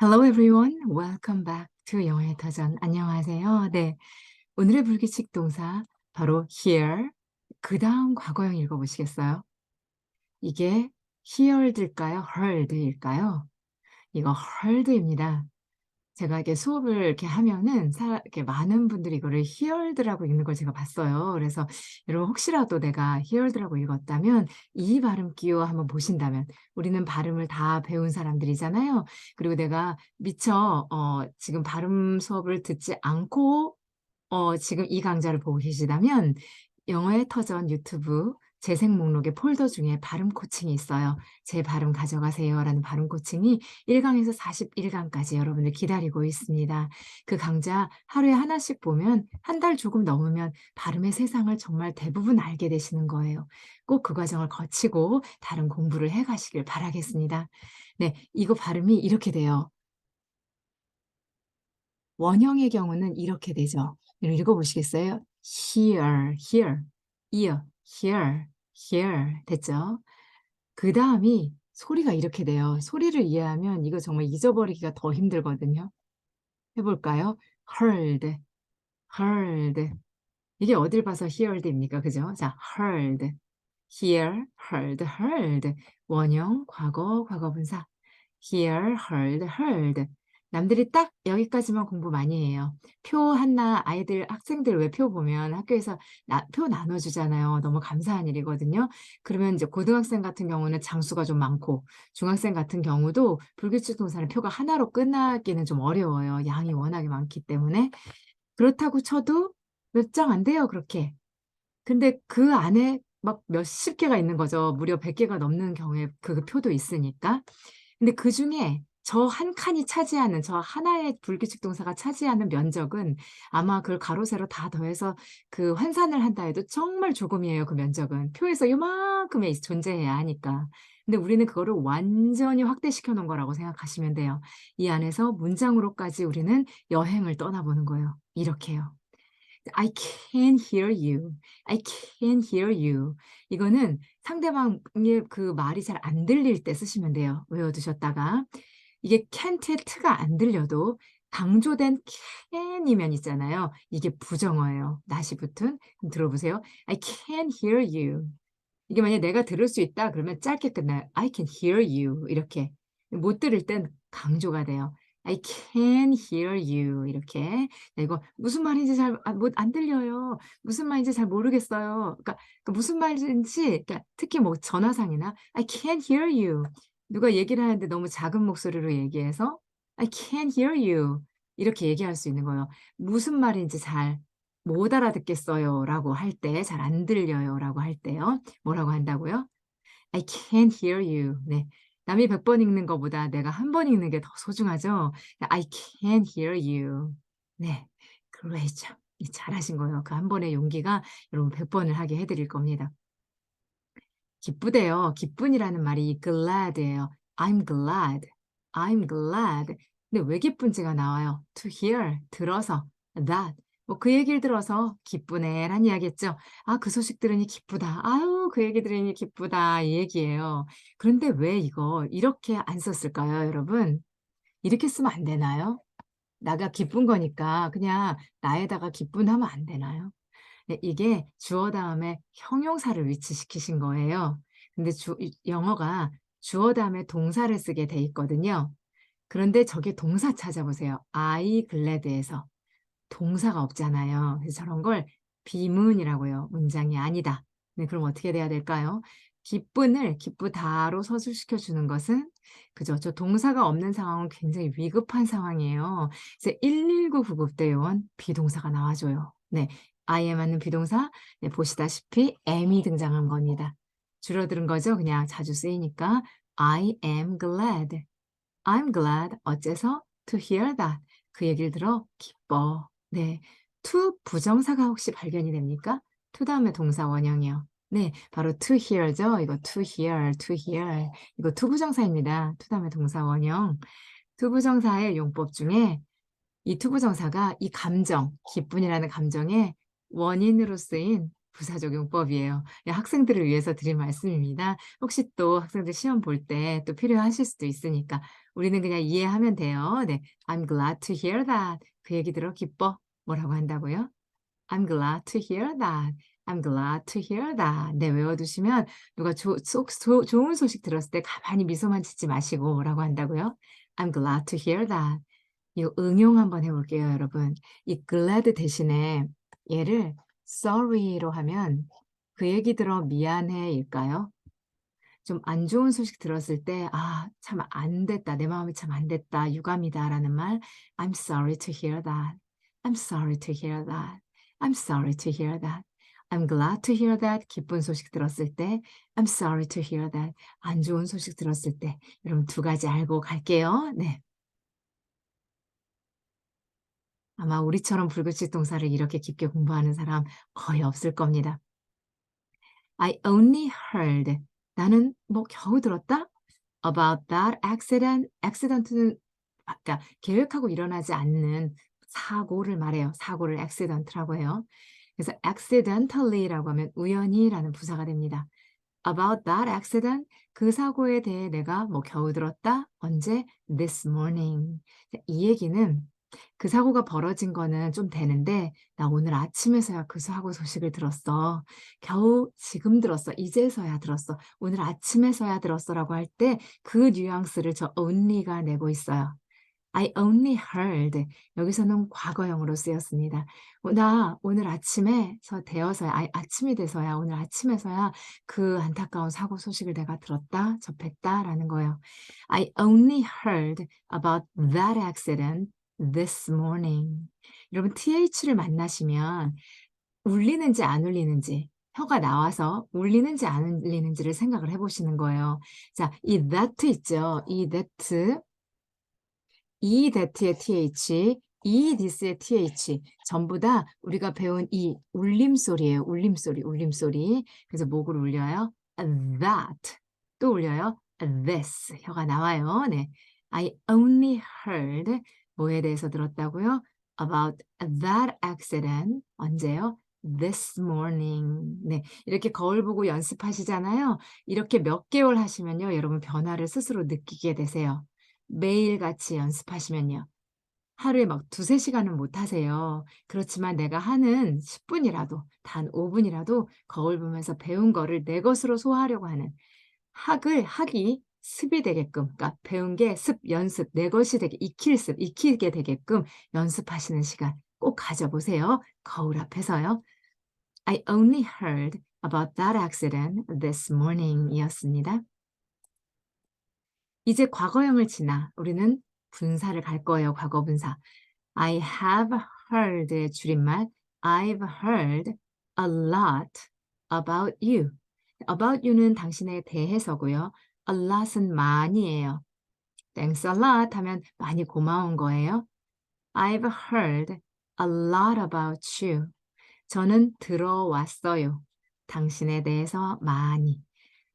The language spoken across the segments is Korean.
Hello everyone. Welcome back to 영어의 터전. 안녕하세요. 네. 오늘의 불규칙 동사 바로 here. 그 다음 과거형 읽어보시겠어요? 이게 heard일까요? heard일까요? 이거 heard입니다. 제가 이렇게 수업을 이렇게 하면은 사, 이렇게 많은 분들이 이거를 heard라고 읽는 걸 제가 봤어요. 그래서 여러분 혹시라도 내가 heard라고 읽었다면 이 발음 기호 한번 보신다면 우리는 발음을 다 배운 사람들이잖아요. 그리고 내가 미처 어, 지금 발음 수업을 듣지 않고 어, 지금 이 강좌를 보고 계시다면 영어의 터전 유튜브 재생 목록의 폴더 중에 발음 코칭이 있어요. 제 발음 가져가세요 라는 발음 코칭이 1강에서 41강까지 여러분을 기다리고 있습니다. 그 강좌 하루에 하나씩 보면 한 달 조금 넘으면 발음의 세상을 정말 대부분 알게 되시는 거예요. 꼭 그 과정을 거치고 다른 공부를 해 가시길 바라겠습니다. 네, 이거 발음이 이렇게 돼요. 원형의 경우는 이렇게 되죠. 읽어보시겠어요? here, here, ear, here, here 됐죠? 그 다음이 소리가 이렇게 돼요. 소리를 이해하면 이거 정말 잊어버리기가 더 힘들거든요. 해볼까요? heard, heard. 이게 어딜 봐서 heard입니까? 그죠? 자, heard, hear, heard, heard. 원형, 과거, 과거분사. hear, heard, heard. 남들이 딱 여기까지만 공부 많이 해요. 표 하나 아이들 학생들 왜 표 보면 학교에서 나, 표 나눠주잖아요. 너무 감사한 일이거든요. 그러면 이제 고등학생 같은 경우는 장수가 좀 많고 중학생 같은 경우도 불규칙 동사는 표가 하나로 끝나기는 좀 어려워요. 양이 워낙에 많기 때문에 그렇다고 쳐도 몇 장 안 돼요. 그렇게. 근데 그 안에 막 몇십 개가 있는 거죠. 무려 100개가 넘는 경우에 그 표도 있으니까. 근데 그 중에 저 한 칸이 차지하는 저 하나의 불규칙 동사가 차지하는 면적은 아마 그걸 가로 세로 다 더해서 그 환산을 한다 해도 정말 조금이에요. 그 면적은 표에서 요만큼에 존재해야 하니까. 근데 우리는 그거를 완전히 확대시켜 놓은 거라고 생각하시면 돼요. 이 안에서 문장으로까지 우리는 여행을 떠나보는 거예요. 이렇게요. I can hear you. I can hear you. 이거는 상대방의 그 말이 잘 안 들릴 때 쓰시면 돼요. 외워두셨다가. 이게 can't의 t가 안 들려도 강조된 can이면 있잖아요. 이게 부정어예요. 낫이 붙은. 들어보세요. I can hear you. 이게 만약에 내가 들을 수 있다 그러면 짧게 끝나요. I can hear you. 이렇게. 못 들을 땐 강조가 돼요. I can hear you. 이렇게. 네, 이거 무슨 말인지 잘 안 들려요. 무슨 말인지 잘 모르겠어요. 그러니까, 그러니까 무슨 말인지 그러니까 특히 뭐 전화상이나 I can hear you. 누가 얘기를 하는데 너무 작은 목소리로 얘기해서 I can't hear you. 이렇게 얘기할 수 있는 거예요. 무슨 말인지 잘 못 알아듣겠어요 라고 할 때, 잘 안 들려요 라고 할 때요. 뭐라고 한다고요? I can't hear you. 네. 남이 100번 읽는 것보다 내가 한 번 읽는 게 더 소중하죠. I can't hear you. 네. 그레이죠. 잘하신 거예요. 그 한 번의 용기가 여러분 100번을 하게 해드릴 겁니다. 기쁘대요. 기쁜이라는 말이 glad예요. I'm glad. I'm glad. 근데 왜 기쁜지가 나와요? to hear, 들어서, that. 뭐 그 얘기를 들어서 기쁘네란 이야기했죠. 아, 그 소식 들으니 기쁘다. 아유, 그 얘기 들으니 기쁘다. 이 얘기예요. 그런데 왜 이거 이렇게 안 썼을까요, 여러분? 이렇게 쓰면 안 되나요? 나가 기쁜 거니까 그냥 나에다가 기쁜 하면 안 되나요? 네, 이게 주어 다음에 형용사를 위치시키신 거예요. 근데 주, 영어가 주어 다음에 동사를 쓰게 돼 있거든요. 그런데 저게 동사 찾아보세요. I glad에서 동사가 없잖아요. 그래서 저런 걸 비문이라고요. 문장이 아니다. 네, 그럼 어떻게 돼야 될까요? 기쁜을 기쁘다로 서술시켜 주는 것은 그죠? 저 동사가 없는 상황은 굉장히 위급한 상황이에요. 그래서 119 구급대요원 비동사가 나와줘요. 네, I에 맞는 비동사 네, 보시다시피 am이 등장한 겁니다. 줄어드는 거죠. 그냥 자주 쓰이니까 I am glad. I'm glad. 어째서? To hear that. 그 얘기를 들어 기뻐. 네. to 부정사가 혹시 발견이 됩니까? to 다음에 동사 원형이요. 네, 바로 to hear죠. 이거 to hear, to hear. 이거 to 부정사입니다. to 다음에 동사 원형. to 부정사의 용법 중에 이 to 부정사가 이 감정, 기쁨이라는 감정에 원인으로 쓰인 부사적용법이에요. 예 학생들을 위해서 드린 말씀입니다. 혹시 또 학생들 시험 볼 때 또 필요하실 수도 있으니까 우리는 그냥 이해하면 돼요. 네. "I'm glad to hear that." 그 얘기 들어 기뻐. 뭐라고 한다고요? "I'm glad to hear that. I'm glad to hear that." 네 외워두시면 누가 조속조 좋은 소식 들었을 때 가만히 미소만 짓지 마시고 뭐라고 한다고요? "I'm glad to hear that." 이거 응용 한번 해 볼게요 여러분. 이 glad 대신에 얘를 sorry로 하면 "그 얘기 들어 미안해."일까요? 좀 안 좋은 소식 들었을 때 '아 참 안 됐다. 내 마음이 참 안 됐다. 유감이다.'라는 말 "I'm sorry to hear that. I'm sorry to hear that. I'm sorry to hear that." I'm glad to hear that. 기쁜 소식 들었을 때 I'm sorry to hear that. 안 좋은 소식 들었을 때 여러분 두 가지 알고 갈게요. 네. 아마 우리처럼 불규칙 동사를 이렇게 깊게 공부하는 사람 거의 없을 겁니다. I only heard. 나는 뭐 겨우 들었다? About that accident. accident는 아까 계획하고 일어나지 않는 사고를 말해요. 사고를 accident라고 해요. 그래서 accidentally라고 하면 우연히라는 부사가 됩니다. About that accident. 그 사고에 대해 내가 뭐 겨우 들었다? 언제? This morning. 이 얘기는 그 사고가 벌어진 거는 좀 되는데 "나 오늘 아침에서야 그 사고 소식을 들었어. 겨우 지금 들었어. 이제서야 들었어. 오늘 아침에서야 들었어."라고 할 때 그 뉘앙스를 저 only가 내고 있어요. I only heard. 여기서는 과거형으로 쓰였습니다. 어 "나 오늘 아침에 서 되어서야 아 아침이 돼서야 오늘 아침에서야 그 안타까운 사고 소식을 내가 들었다. 접했다."라는 거예요. I only heard about that accident this morning. 여러분 th를 만나시면 울리는지 안 울리는지 혀가 나와서 울리는지 안 울리는지를 생각을 해 보시는 거예요. 자, 이 that 있죠. 이 that 이 that의 th, 이 this의 th 전부 다 우리가 배운 이 울림소리예요. 울림소리, 울림소리. 그래서 목을 울려요. that 또 울려요. this 혀가 나와요. 네. I only heard 뭐에 대해서 들었다고요? About that accident. 언제요? This morning. 네, 이렇게 거울 보고 연습하시잖아요. 이렇게 몇 개월 하시면요. 여러분 변화를 스스로 느끼게 되세요. 매일같이 연습하시면요. 하루에 막 두세 시간은 못 하세요. 그렇지만 내가 하는 10 분이라도 단 5 분이라도 거울 보면서 배운 거를 내 것으로 소화하려고 하는 학을 학이 습이 되게끔 그러니까 배운 게 습, 연습, 내 것이 되게 익힐 습, 익히게 되게끔 연습하시는 시간 꼭 가져보세요. 거울 앞에서요. I only heard about that accident this morning 이었습니다. 이제 과거형을 지나 우리는 분사를 갈 거예요. 과거 분사. I have heard의 줄임말 I've heard a lot about you. about you는 당신에 대해서고요. A lot은 많이예요. Thanks a lot 하면 많이 고마운 거예요. I've heard a lot about you. 저는 들어왔어요. 당신에 대해서 많이.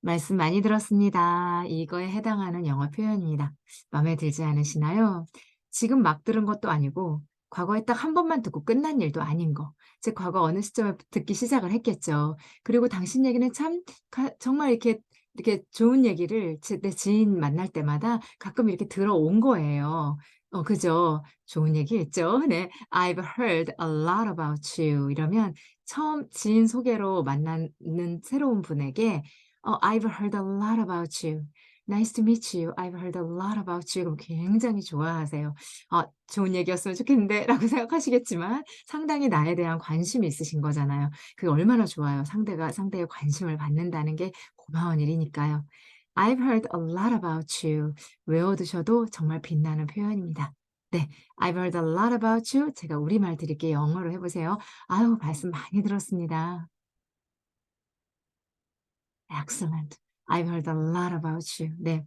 말씀 많이 들었습니다. 이거에 해당하는 영어 표현입니다. 마음에 들지 않으시나요? 지금 막 들은 것도 아니고 과거에 딱 한 번만 듣고 끝난 일도 아닌 거. 제 과거 어느 시점에 듣기 시작을 했겠죠. 그리고 당신 얘기는 참 가, 정말 이렇게 이렇게 좋은 얘기를 제 내 지인 만날 때마다 가끔 이렇게 들어온 거예요. 어 그죠. 좋은 얘기 했죠. 네. "I've heard a lot about you." 이러면 처음 지인 소개로 만나는 새로운 분에게 어 "I've heard a lot about you. Nice to meet you. I've heard a lot about you." 그럼 굉장히 좋아하세요. '아 좋은 얘기였으면 좋겠는데.'라고 생각하시겠지만 상당히 나에 대한 관심이 있으신 거잖아요. 그게 얼마나 좋아요. 상대가 상대의 관심을 받는다는 게 고마운 일이니까요. I've heard a lot about you. 외워두셔도 정말 빛나는 표현입니다. 네. I've heard a lot about you. 제가 우리말 드릴게요. 영어로 해보세요. 아유, 말씀 많이 들었습니다. Excellent. I've heard a lot about you. 네.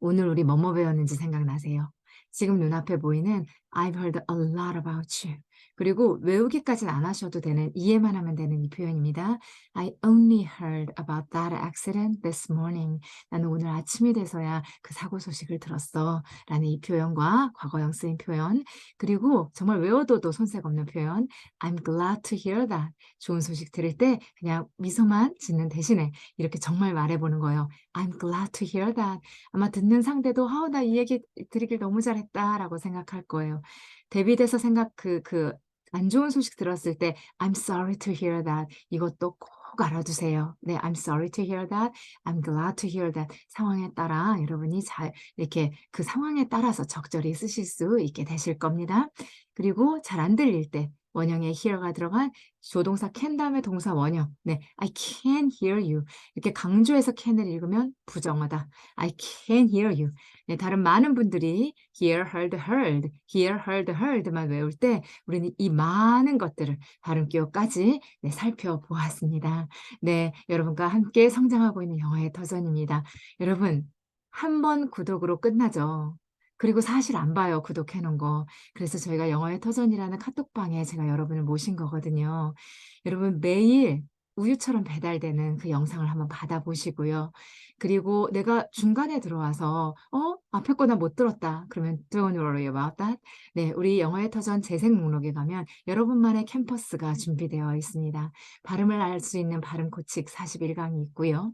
오늘 우리 뭐뭐 배웠는지 생각나세요? 지금 눈앞에 보이는 I've heard a lot about you. 그리고 외우기까지는 안 하셔도 되는 이해만 하면 되는 이 표현입니다. I only heard about that accident this morning. 나는 오늘 아침이 돼서야 그 사고 소식을 들었어. 라는 이 표현과 과거형 쓰인 표현 그리고 정말 외워둬도 손색 없는 표현 I'm glad to hear that. 좋은 소식 들을 때 그냥 미소만 짓는 대신에 이렇게 정말 말해보는 거예요. I'm glad to hear that. 아마 듣는 상대도 아우 나 이 얘기 들으길 너무 잘했다 라고 생각할 거예요. 대비돼서 생각 그 그 안 좋은 소식 들었을 때 I'm sorry to hear that. 이것도 꼭 알아두세요. 네, I'm sorry to hear that. I'm glad to hear that. 상황에 따라 여러분이 잘 이렇게 그 상황에 따라서 적절히 쓰실 수 있게 되실 겁니다. 그리고 잘 안 들릴 때 원형에 hear가 들어간 조동사 can 다음에 동사 원형. 네, I can hear you. 이렇게 강조해서 can을 읽으면 부정어다. I can hear you. 네, 다른 많은 분들이 hear, heard, heard, hear, heard, heard만 외울 때 우리는 이 많은 것들을 발음 기호까지 네, 살펴보았습니다. 네, 여러분과 함께 성장하고 있는 영어의 터전입니다. 여러분, 한 번 구독으로 끝나죠. 그리고 사실 안 봐요. 구독해 놓은 거. 그래서 저희가 영어의 터전이라는 카톡방에 제가 여러분을 모신 거거든요. 여러분 매일 우유처럼 배달되는 그 영상을 한번 받아보시고요. 그리고 내가 중간에 들어와서 어? 앞에 거나 못 들었다. 그러면 don't worry about that. 네, 우리 영어의 터전 재생 목록에 가면 여러분만의 캠퍼스가 준비되어 있습니다. 발음을 알 수 있는 발음 코칙 41강이 있고요.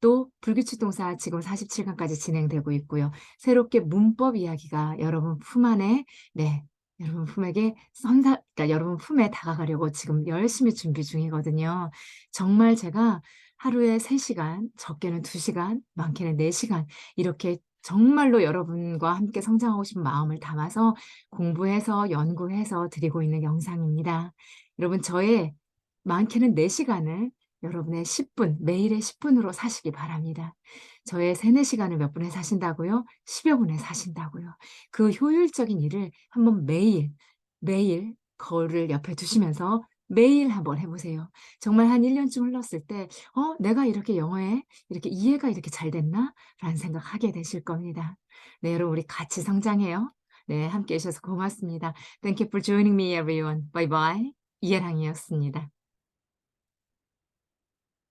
또 불규칙 동사 지금 47강까지 진행되고 있고요. 새롭게 문법 이야기가 여러분 품 안에 네, 여러분 품에게 선사, 그러니까 여러분 품에 다가가려고 지금 열심히 준비 중이거든요. 정말 제가 하루에 3시간, 적게는 2시간, 많게는 4시간 이렇게 정말로 여러분과 함께 성장하고 싶은 마음을 담아서 공부해서 연구해서 드리고 있는 영상입니다. 여러분 저의 많게는 4시간을 여러분의 10분, 매일의 10분으로 사시기 바랍니다. 저의 3, 4시간을 몇 분에 사신다고요? 10여 분에 사신다고요. 그 효율적인 일을 한번 매일, 매일 거울을 옆에 두시면서 매일 한번 해보세요. 정말 한 1년쯤 흘렀을 때, 어, 내가 이렇게 영어에 이렇게 이해가 이렇게 잘 됐나? 라는 생각하게 되실 겁니다. 네, 여러분 우리 같이 성장해요. 네, 함께 해주셔서 고맙습니다. Thank you for joining me everyone. Bye bye. 이해랑이었습니다.